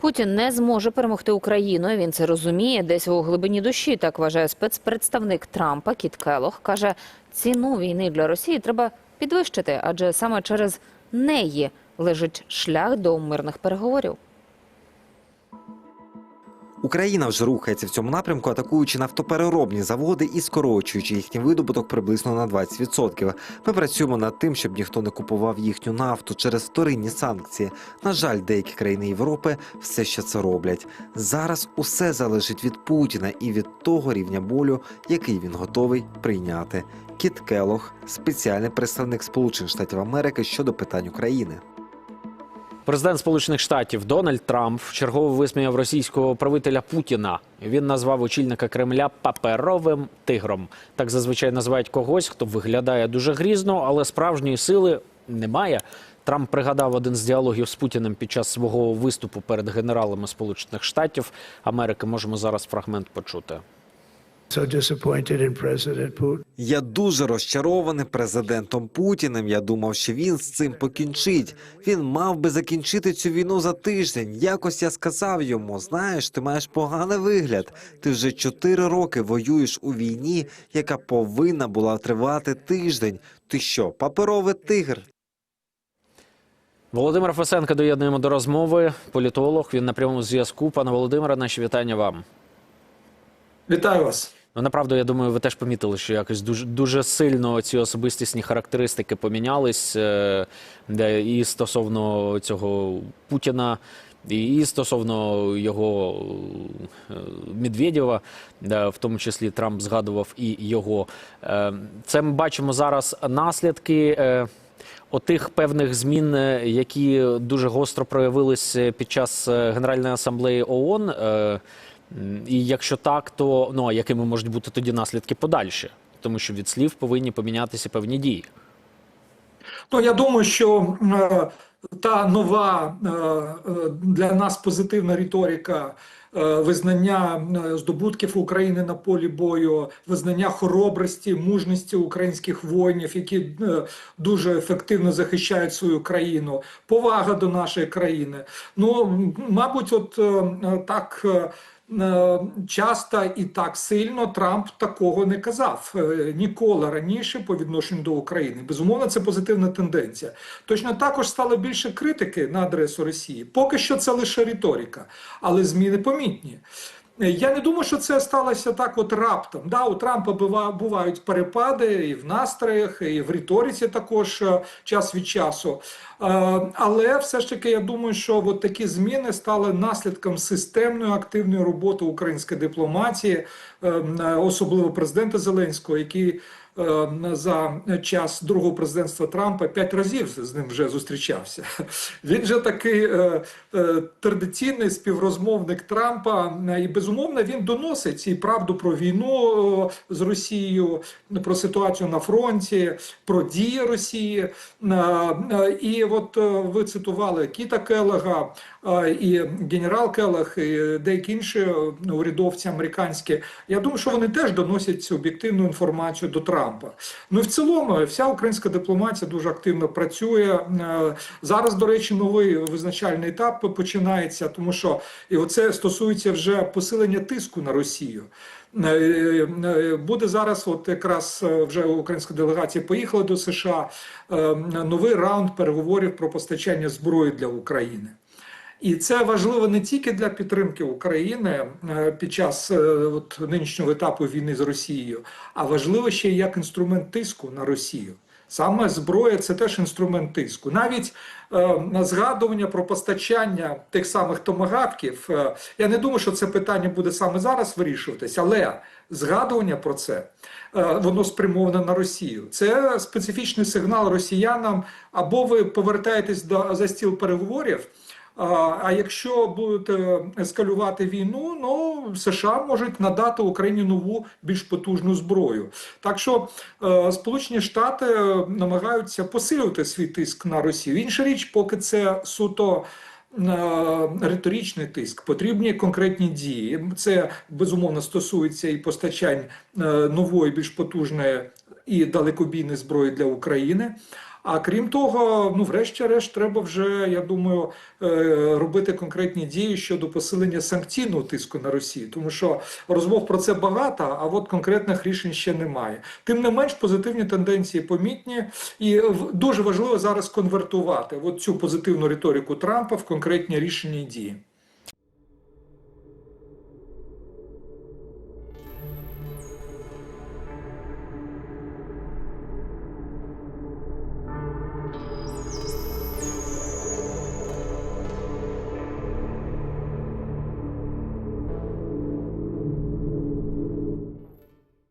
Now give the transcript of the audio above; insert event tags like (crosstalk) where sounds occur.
Путін не зможе перемогти Україну. Він це розуміє десь у глибині душі. Так вважає спецпредставник Трампа Кіт Келох. каже, ціну війни для Росії треба підвищити, адже саме через неї лежить шлях до мирних переговорів. Україна вже рухається в цьому напрямку, атакуючи нафтопереробні заводи і скорочуючи їхній видобуток приблизно на 20%. Ми працюємо над тим, щоб ніхто не купував їхню нафту через вторинні санкції. На жаль, деякі країни Європи все ще це роблять. Зараз усе залежить від Путіна і від того рівня болю, який він готовий прийняти. Кіт Келох, спеціальний представник Сполучених Штатів Америки щодо питань України. Президент Сполучених Штатів Дональд Трамп вчергово висміяв російського правителя Путіна. Він назвав очільника Кремля паперовим тигром. Так зазвичай називають когось, хто виглядає дуже грізно, але справжньої сили немає. Трамп пригадав один з діалогів з Путіним під час свого виступу перед генералами Сполучених Штатів Америки. Можемо зараз фрагмент почути. Я дуже розчарований президентом Путіним. Я думав, що він з цим покінчить. Він мав би закінчити цю війну за тиждень. Якось я сказав йому: знаєш, ти маєш поганий вигляд. Ти вже чотири роки воюєш у війні, яка повинна була тривати тиждень. Ти що, паперовий тигр? Володимир Фесенко доєднуємо до розмови. Політолог. Він на прямому зв'язку. Пане Володимире, наші вітання вам. Вітаю вас. Ну, направду, я думаю, ви теж помітили, що якось дуже дуже сильно ці особистісні характеристики помінялись е, де і стосовно цього Путіна, і стосовно його е, Медведєва, де в тому числі Трамп згадував і його. Е, Це ми бачимо зараз наслідки. Отих певних змін, які дуже гостро проявились під час Генеральної асамблеї ООН. І якщо так, то ну а якими можуть бути тоді наслідки подальші? Тому що від слів повинні помінятися певні дії. Ну я думаю, що е, та нова е, е, для нас позитивна риторика. е, Визнання е, здобутків України на полі бою, визнання хоробрості, мужності українських воїнів, які дуже ефективно захищають свою країну, повага до нашої країни. Ну, мабуть, от так часто і так сильно Трамп такого не казав е, ніколи раніше по відношенню до України. Безумовно, це позитивна тенденція. Точно також стало більше критики на адресу Росії. Поки що це лише риторика, але зміни помітні. Е, Я не думаю, що це сталося так от раптом. Да, у Трампа бува- бувають перепади і в настроях, і в риториці також е, час від часу. Е, Але все ж таки я думаю, що от такі зміни стали наслідком системної активної роботи української дипломатії, е, особливо президента Зеленського, який за час другого президентства Трампа п'ять разів з ним вже зустрічався. (laughs) Він же такий е, е, традиційний співрозмовник Трампа, е, і безумовно він доносить і правду про війну е, з Росією, про ситуацію на фронті, про дії Росії. Е, е, І от е, ви цитували Кіта Келега е, і генерал Келег, і деякі інші е, урядовці американські. Я думаю, що вони теж доносять об'єктивну інформацію до Трампа. Ну і в цілому вся українська дипломатія дуже активно працює. Е, Зараз, до речі, новий визначальний етап починається, тому що і оце стосується вже посилення тиску на Росію. Е, е, Буде зараз, от якраз вже українська делегація поїхала до США. Новий раунд переговорів про постачання зброї для України. І це важливо не тільки для підтримки України е, під час е, от, нинішнього етапу війни з Росією, а важливо ще як інструмент тиску на Росію. Саме зброя це теж інструмент тиску. Навіть е, згадування про постачання тих самих томагавків. Е, я не думаю, що це питання буде саме зараз вирішуватись, але згадування про це е, воно спрямоване на Росію. Це специфічний сигнал росіянам, або ви повертаєтесь до за стіл переговорів. А якщо будете ескалювати війну, ну США можуть надати Україні нову більш потужну зброю. Так що е, Сполучені Штати намагаються посилювати свій тиск на Росію. Інша річ, поки це суто. е, Риторичний тиск, потрібні конкретні дії. Це безумовно стосується і постачань е, нової, більш потужної і далекобійної зброї для України. А крім того, ну врешті-решт, треба вже, я думаю, е, робити конкретні дії щодо посилення санкційного тиску на Росію, тому що розмов про це багато, а от конкретних рішень ще немає. Тим не менш, позитивні тенденції помітні, і дуже важливо зараз конвертувати от цю позитивну риторику Трампа в конкретні рішення і дії.